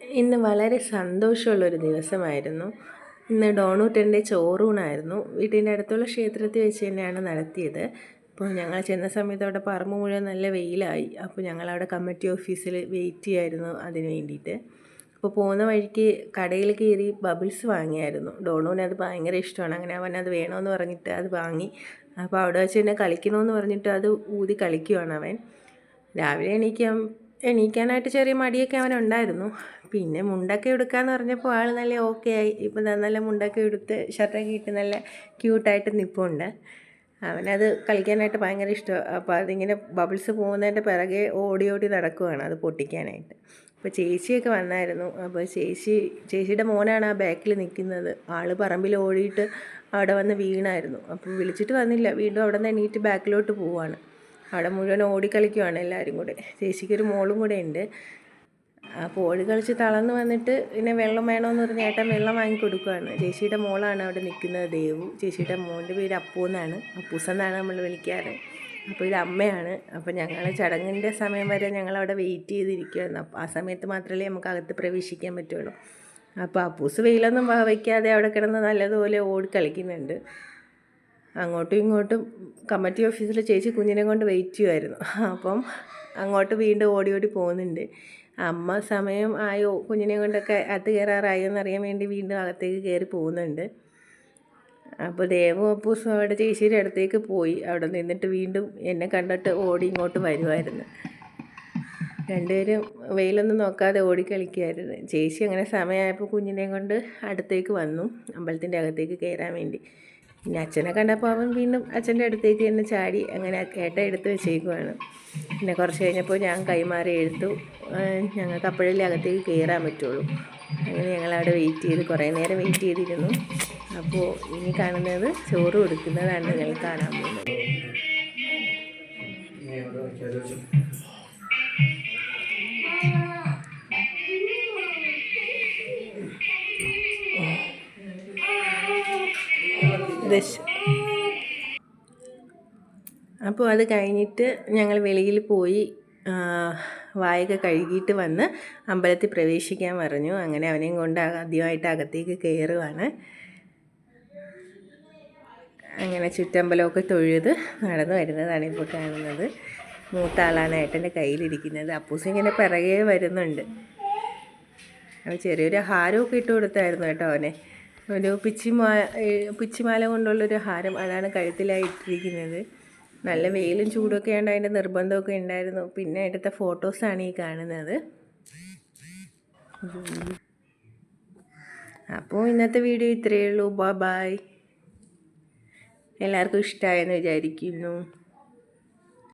ഇന്ന് വളരെ സന്തോഷമുള്ളൊരു ദിവസമായിരുന്നു. ഇന്ന് ഡോണൂട്ടന്റെ ചോറൂണായിരുന്നു. വീട്ടിന്റെ അടുത്തുള്ള ക്ഷേത്രത്തിൽ വെച്ച് തന്നെയാണ് നടത്തിയത്. അപ്പോൾ ഞങ്ങൾ ചെന്ന സമയത്ത് അവിടെ പറമ്പ് മുഴുവൻ നല്ല വെയിലായി. അപ്പോൾ ഞങ്ങളവിടെ കമ്മിറ്റി ഓഫീസിൽ വെയിറ്റ് ചെയ്യായിരുന്നു അതിന് വേണ്ടിയിട്ട്. അപ്പോൾ പോകുന്ന വഴിക്ക് കടയിൽ കയറി ബബിൾസ് വാങ്ങിയായിരുന്നു. ഡോണൂന് അത് ഭയങ്കര ഇഷ്ടമാണ്. അങ്ങനെ അവൻ അത് വേണമെന്ന് പറഞ്ഞിട്ട് അത് വാങ്ങി. അപ്പോൾ അവിടെ വെച്ച് തന്നെ കളിക്കണമെന്ന് പറഞ്ഞിട്ട് അത് ഊതി കളിക്കുവാണ് അവൻ. രാവിലെ എണീക്കാൻ എണീക്കാനായിട്ട് ചെറിയ മടിയൊക്കെ അവനുണ്ടായിരുന്നു. പിന്നെ മുണ്ടൊക്കെ എടുക്കാമെന്ന് പറഞ്ഞപ്പോൾ ആൾ നല്ല ഓക്കെ ആയി. ഇപ്പം നല്ല മുണ്ടൊക്കെ എടുത്ത് ഷർട്ടൊക്കെ ഇട്ട് നല്ല ക്യൂട്ടായിട്ട് നിൽപ്പുണ്ട് അവനത് കളിക്കാനായിട്ട് ഭയങ്കര ഇഷ്ടമാണ് അപ്പോൾ അതിങ്ങനെ ബബിൾസ് പോകുന്നതിന്റെ പിറകെ ഓടി ഓടി നടക്കുവാണ് അത് പൊട്ടിക്കാനായിട്ട്. അപ്പോൾ ചേച്ചിയൊക്കെ വന്നായിരുന്നു. അപ്പോൾ ചേച്ചി ചേച്ചിയുടെ മോനാണ് ആ ബാക്കിൽ നിൽക്കുന്നത് ആൾ പറമ്പിൽ ഓടിയിട്ട് അവിടെ വന്ന് വീണായിരുന്നു. അപ്പം വിളിച്ചിട്ട് വന്നില്ല. വീണ്ടും അവിടെ നിന്ന് എണീറ്റ് ബാക്കിലോട്ട് പോവാണ്. അവിടെ മുഴുവൻ ഓടിക്കളിക്കുവാണ് എല്ലാവരും കൂടെ. ചേച്ചിക്കൊരു മോളും കൂടെ ഉണ്ട്. അപ്പോൾ ഓടി കളിച്ച് തളർന്ന് വന്നിട്ട് പിന്നെ വെള്ളം വേണമെന്ന് പറഞ്ഞ് ഏട്ടൻ വെള്ളം വാങ്ങി കൊടുക്കുകയാണ് ചേച്ചിയുടെ മോളാണ് അവിടെ നിൽക്കുന്നത് ദേവു. ചേച്ചിയുടെ മോന്റെ പേര് അപ്പു എന്നാണ്. അപ്പൂസ് എന്നാണ് നമ്മൾ വിളിക്കാറ്. അപ്പോൾ ഇത് അമ്മയാണ്. അപ്പോൾ ഞങ്ങൾ ചടങ്ങിന്റെ സമയം വരെ ഞങ്ങൾ അവിടെ വെയിറ്റ് ചെയ്തിരിക്കുമായിരുന്നു അപ്പോൾ ആ സമയത്ത് മാത്രമല്ലേ നമുക്ക് അകത്ത് പ്രവേശിക്കാൻ പറ്റുള്ളൂ. അപ്പോൾ അപ്പൂസ് വെയിലൊന്നും വയ്ക്കാതെ അവിടെ കിടന്ന് നല്ലതുപോലെ ഓടി കളിക്കുന്നുണ്ട്. അങ്ങോട്ടും ഇങ്ങോട്ടും കമ്മിറ്റി ഓഫീസിൽ ചേച്ചി കുഞ്ഞിനെ കൊണ്ട് വെയിറ്റ് ചെയ്യുമായിരുന്നു അപ്പം അങ്ങോട്ട് വീണ്ടും ഓടി ഓടി പോകുന്നുണ്ട്. അമ്മ സമയം ആയോ? കുഞ്ഞിനെ കൊണ്ടൊക്കെ അകത്ത് കയറാറായോ എന്നറിയാൻ വേണ്ടി വീണ്ടും അകത്തേക്ക് കയറി പോകുന്നുണ്ട്. അപ്പോൾ ദേവു അപ്പൂസും അവിടെ ചേച്ചിയുടെ അടുത്തേക്ക് പോയി. അവിടെ നിന്നിട്ട് വീണ്ടും എന്നെ കണ്ടിട്ട് ഓടി ഇങ്ങോട്ട് വരുമായിരുന്നു രണ്ടുപേരും വെയിലൊന്നും നോക്കാതെ ഓടി കളിക്കുമായിരുന്നു ചേച്ചി അങ്ങനെ സമയമായപ്പോൾ കുഞ്ഞിനെ കൊണ്ട് അടുത്തേക്ക് വന്നു അമ്പലത്തിന്റെ അകത്തേക്ക് കയറാൻ വേണ്ടി. പിന്നെ അച്ഛനെ കണ്ടപ്പോൾ അവൻ വീണ്ടും അച്ഛന്റെ അടുത്തേക്ക് തന്നെ ചാടി അങ്ങനെ കേട്ട എടുത്ത് വെച്ചേക്കുവാണ്. പിന്നെ കുറച്ച് കഴിഞ്ഞപ്പോൾ ഞാൻ കൈമാറി എടുത്തു ഞങ്ങൾക്ക് അപ്പോഴല്ലേ അകത്തേക്ക് കയറാൻ പറ്റുള്ളൂ. അങ്ങനെ ഞങ്ങളവിടെ വെയിറ്റ് ചെയ്ത് കുറേ നേരം വെയിറ്റ് ചെയ്തിരുന്നു. അപ്പോൾ ഇനി കാണുന്നത് ചോറ് കൊടുക്കുന്നതാണ് നിങ്ങൾ കാണാൻ പോകുന്നത്. ദശ. അപ്പോൾ അത് കഴിഞ്ഞിട്ട് ഞങ്ങൾ വെളിയിൽ പോയി വായൊക്കെ കഴുകിയിട്ട് വന്ന് അമ്പലത്തിൽ പ്രവേശിക്കാൻ പറഞ്ഞു. അങ്ങനെ അവനെയും കൊണ്ട് ആദ്യമായിട്ട് അകത്തേക്ക് കയറുവാണ്. അങ്ങനെ ചുറ്റമ്പലമൊക്കെ തൊഴുത് നടന്നു വരുന്നതാണ് ഇപ്പോൾ കാണുന്നത്. മൂത്ത ആളാണ് ഏട്ടന്റെ കയ്യിലിരിക്കുന്നത്. അപ്പൂസ് ഇങ്ങനെ പിറകെ വരുന്നുണ്ട്. ചെറിയൊരു ഹാരമൊക്കെ ഇട്ട് കൊടുത്തായിരുന്നു കേട്ടോ അവനെ. ഒരു പിച്ചിമാ പിച്ചിമാല കൊണ്ടുള്ളൊരു ഹാരം അതാണ് കഴുത്തിലായി ഇട്ടിരിക്കുന്നത്. നല്ല വെയിലും ചൂടൊക്കെ ആയതുകൊണ്ട് അതിന്റെ നിർബന്ധമൊക്കെ ഉണ്ടായിരുന്നു. പിന്നെ എടുത്ത ഫോട്ടോസാണ് ഈ കാണുന്നത്. അപ്പോൾ ഇന്നത്തെ വീഡിയോ ഇത്രയേ ഉള്ളൂ. ബൈ എല്ലാവർക്കും ഇഷ്ടമായെന്ന് വിചാരിക്കുന്നു.